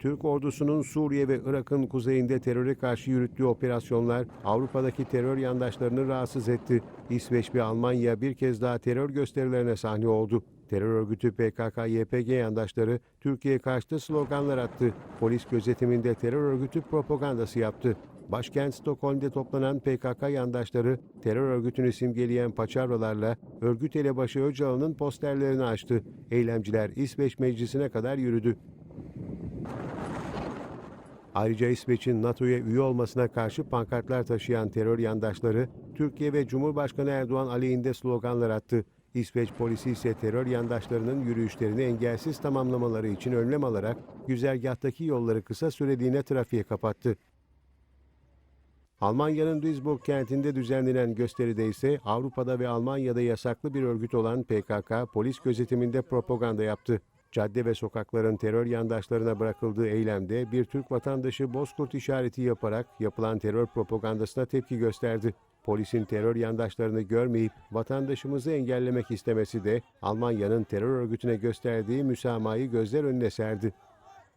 Türk ordusunun Suriye ve Irak'ın kuzeyinde teröre karşı yürüttüğü operasyonlar Avrupa'daki terör yandaşlarını rahatsız etti. İsveç ve Almanya bir kez daha terör gösterilerine sahne oldu. Terör örgütü PKK-YPG yandaşları Türkiye karşıtı sloganlar attı. Polis gözetiminde terör örgütü propagandası yaptı. Başkent Stockholm'de toplanan PKK yandaşları terör örgütünü simgeleyen paçavralarla örgüt elebaşı Öcalan'ın posterlerini açtı. Eylemciler İsveç Meclisi'ne kadar yürüdü. Ayrıca İsveç'in NATO'ya üye olmasına karşı pankartlar taşıyan terör yandaşları Türkiye ve Cumhurbaşkanı Erdoğan aleyhinde sloganlar attı. İsveç polisi ise terör yandaşlarının yürüyüşlerini engelsiz tamamlamaları için önlem alarak güzergahtaki yolları kısa süreliğine trafiğe kapattı. Almanya'nın Duisburg kentinde düzenlenen gösteride ise Avrupa'da ve Almanya'da yasaklı bir örgüt olan PKK polis gözetiminde propaganda yaptı. Cadde ve sokakların terör yandaşlarına bırakıldığı eylemde bir Türk vatandaşı bozkurt işareti yaparak yapılan terör propagandasına tepki gösterdi. Polisin terör yandaşlarını görmeyip vatandaşımızı engellemek istemesi de Almanya'nın terör örgütüne gösterdiği müsamahayı gözler önüne serdi.